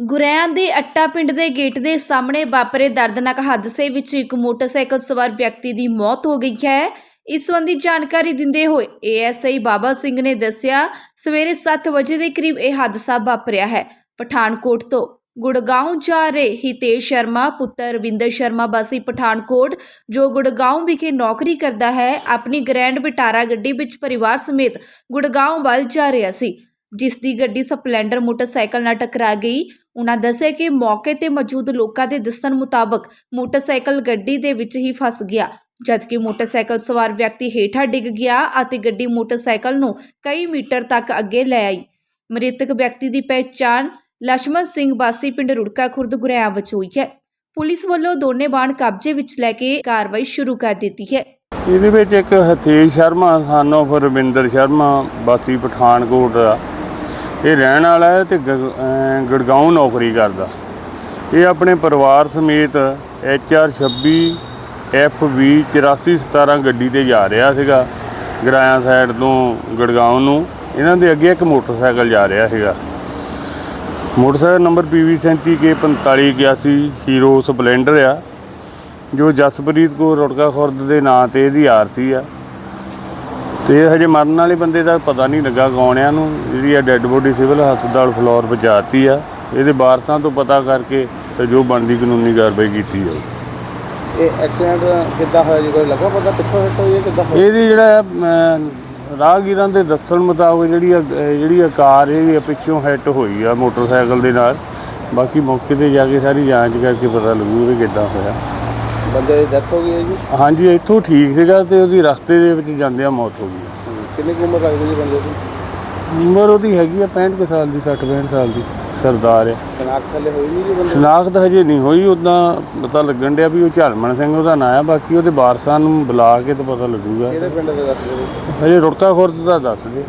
ਗੁਰੈਆਂ ਦੇ ਅੱਟਾ ਪਿੰਡ ਦੇ ਗੇਟ ਦੇ ਸਾਹਮਣੇ ਵਾਪਰੇ ਦਰਦਨਾਕ ਹਾਦਸੇ ਵਿੱਚ ਇੱਕ ਮੋਟਰਸਾਈਕਲ ਸਵਾਰ ਵਿਅਕਤੀ ਦੀ ਮੌਤ ਹੋ ਗਈ ਹੈ। ਇਸ ਸੰਬੰਧੀ ਜਾਣਕਾਰੀ ਦਿੰਦੇ ਹੋਏ ਏਐਸਆਈ ਬਾਬਾ ਸਿੰਘ ਨੇ ਦੱਸਿਆ, ਸਵੇਰੇ 7 ਵਜੇ ਦੇ ਕਰੀਬ ਇਹ ਹਾਦਸਾ ਵਾਪਰਿਆ ਹੈ। ਪਠਾਨਕੋਟ ਤੋਂ ਗੁੜਗਾਉਂ ਜਾ ਰਹੇ ਹਿਤੇਸ਼ ਸ਼ਰਮਾ, ਪੁੱਤਰ ਰਵਿੰਦਰ ਸ਼ਰਮਾ ਵਾਸੀ ਪਠਾਨਕੋਟ, ਜੋ ਗੁੜਗਾਉਂ ਵਿਖੇ ਨੌਕਰੀ ਕਰਦਾ ਹੈ, ਆਪਣੀ ਗ੍ਰੈਂਡ ਵਿਟਾਰਾ ਗੱਡੀ ਵਿੱਚ ਪਰਿਵਾਰ ਸਮੇਤ ਗੁੜਗਾਉਂ ਵੱਲ ਜਾ ਰਿਹਾ ਸੀ, ਜਿਸ ਦੀ ਗੱਡੀ ਸਪਲੈਂਡਰ ਮੋਟਰਸਾਈਕਲ ਨਾਲ ਟਕਰਾ ਗਈ। ਉਹਨਾਂ ਦੱਸਿਆ ਕਿ ਮੌਕੇ ਤੇ ਮੌਜੂਦ ਲੋਕਾਂ ਦੇ ਦੱਸਣ ਮੁਤਾਬਕ ਮੋਟਰਸਾਈਕਲ ਗੱਡੀ ਦੇ ਵਿੱਚ ਹੀ ਫਸ ਗਿਆ, ਜਦਕਿ ਮੋਟਰਸਾਈਕਲ ਸਵਾਰ ਵਿਅਕਤੀ ਹੇਠਾਂ ਡਿੱਗ ਗਿਆ ਅਤੇ ਗੱਡੀ ਮੋਟਰਸਾਈਕਲ ਨੂੰ ਕਈ ਮੀਟਰ ਤੱਕ ਅੱਗੇ ਲੈ ਆਈ। ਮ੍ਰਿਤਕ ਵਿਅਕਤੀ ਦੀ ਪਛਾਣ ਲక్ష్మణ ਸਿੰਘ ਬਾਸੀ ਪਿੰਡ ਰੁੜਕਾ ਖੁਰਦ ਗੁਰੇਆਂ ਵਿੱਚ ਹੋਈ ਹੈ। ਪੁਲਿਸ ਵੱਲੋਂ ਦੋਨੇ ਬਾਣ ਕਬਜ਼ੇ ਵਿੱਚ ਲੈ ਕੇ ਕਾਰਵਾਈ ਸ਼ੁਰੂ ਕਰ ਦਿੱਤੀ ਹੈ। ਇਹਦੇ ਵਿੱਚ ਇੱਕ ਹਤੇਜ ਸ਼ਰਮਾ, ਸਾਨੋਂ ਰਵਿੰਦਰ ਸ਼ਰਮਾ, ਬਾਸੀ ਪਠਾਨਕੋਟ ਦਾ ਇਹ ਰਹਿਣ ਵਾਲਾ ਹੈ ਤੇ ਗ- ਨੌਕਰੀ ਕਰਦਾ। ਇਹ ਆਪਣੇ ਪਰਿਵਾਰ ਸਮੇਤ HR 26 FV 8417 ਗੱਡੀ ਤੇ ਜਾ ਰਿਹਾ ਸੀਗਾ, ਗਰਾਇਆ ਸਾਈਡ ਤੋਂ ਗੁੜਗਾਉਂ ਨੂੰ। ਇਹਨਾਂ ਦੇ ਅੱਗੇ ਇੱਕ ਮੋਟਰਸਾਈਕਲ ਜਾ ਰਿਹਾ ਸੀਗਾ। Motorcycle number PV 37K4581 Hero Splendor ਆ, ਜੋ ਜਸਪ੍ਰੀਤ ਕੋ ਰੁੜਕਾ ਖੁਰਦ ਦੇ ਨਾਂ ਤੇ ਇਹਦੀ ਆਰਤੀ ਆ। ਤੇ ਇਹ ਹਜੇ ਮਰਨ ਵਾਲੇ ਬੰਦੇ ਦਾ ਪਤਾ ਨਹੀਂ ਲੱਗਾ ਗਾਉਣਿਆਂ ਨੂੰ। ਜਿਹੜੀ ਆ ਡੈੱਡ ਬੋਡੀ ਸਿਵਲ ਹਸਪਤਾਲ ਫਲੋਰ ਪਹੁੰਚਾਤੀ ਆ ਇਹਦੇ ਵਾਰਸਾਂ ਤੋਂ ਪਤਾ ਕਰਕੇ ਤੇ ਜੋ ਬਣਦੀ ਕਾਨੂੰਨੀ ਕਾਰਵਾਈ ਕੀਤੀ ਜਾਊ। ਇਹ ਐਕਸੀਡੈਂਟ ਕਿੱਦਾਂ ਹੋਇਆ ਜੀ? ਕੋਈ ਲੱਗਾ ਪਤਾ ਪਿੱਛੋਂ ਹਿੱਟ ਹੋਈ ਹੈ ਕਿੱਦਾਂ ਹੋਈ ਇਹਦੀ ਜਿਹੜਾ ਅਮ, ਰਾਹਗੀਰਾਂ ਦੇ ਦੱਸਣ ਮੁਤਾਬਕ ਜਿਹੜੀ ਆ ਜਿਹੜੀ ਆ ਕਾਰ ਇਹ ਪਿੱਛੋਂ ਹਿੱਟ ਹੋਈ ਆ ਮੋਟਰਸਾਈਕਲ ਦੇ ਨਾਲ। ਬਾਕੀ ਮੌਕੇ ਤੇ ਜਾ ਕੇ ਸਾਰੀ ਜਾਂਚ ਕਰਕੇ ਪਤਾ ਲੱਗੂ ਵੀ ਕਿੱਦਾਂ ਹੋਇਆ। ਬੰਦੇ ਦੀ ਡੈਥ ਹੋ ਗਈ ਹੈ ਜੀ? ਹਾਂਜੀ ਇੱਥੋਂ ਠੀਕ ਸੀਗਾ ਤੇ ਉਹਦੀ ਰਸਤੇ ਦੇ ਵਿੱਚ ਜਾਂਦਿਆਂ ਮੌਤ ਹੋ ਗਈ। ਕਿੰਨੀ ਕੁ ਉਮਰ ਲੱਗਦੀ ਜੀ ਬੰਦੇ ਦੀ? ਉਮਰ ਉਹਦੀ ਹੈਗੀ ਆ 65 ਕੁ ਸਾਲ ਦੀ 60 65 ਸਾਲ ਦੀ ਸਰਦਾਰ ਹੈ। ਸ਼ਨਾਖਤ ਹਲੇ ਹੋਈ ਨਹੀਂ ਜੀ ਬੰਦੇ ਸ਼ਨਾਖਤ ਹਜੇ ਨਹੀਂ ਹੋਈ ਉਦਾਂ ਪਤਾ ਲੱਗਣ ਡਿਆ ਵੀ ਉਹ ਝਲਮਣ ਸਿੰਘ ਉਹਦਾ ਨਾਂ ਆ ਬਾਕੀ ਉਹਦੇ ਵਾਰਸਾਂ ਨੂੰ ਬੁਲਾ ਕੇ ਤਾਂ ਪਤਾ ਲੱਗੂਗਾ। ਕਿਹੜੇ ਪਿੰਡ ਦੇ ਦੱਸਦੇ ਜੀ? ਹਜੇ ਰੁੜਕਾ ਖੁਰਦ ਦਾ ਦੱਸ ਦੇ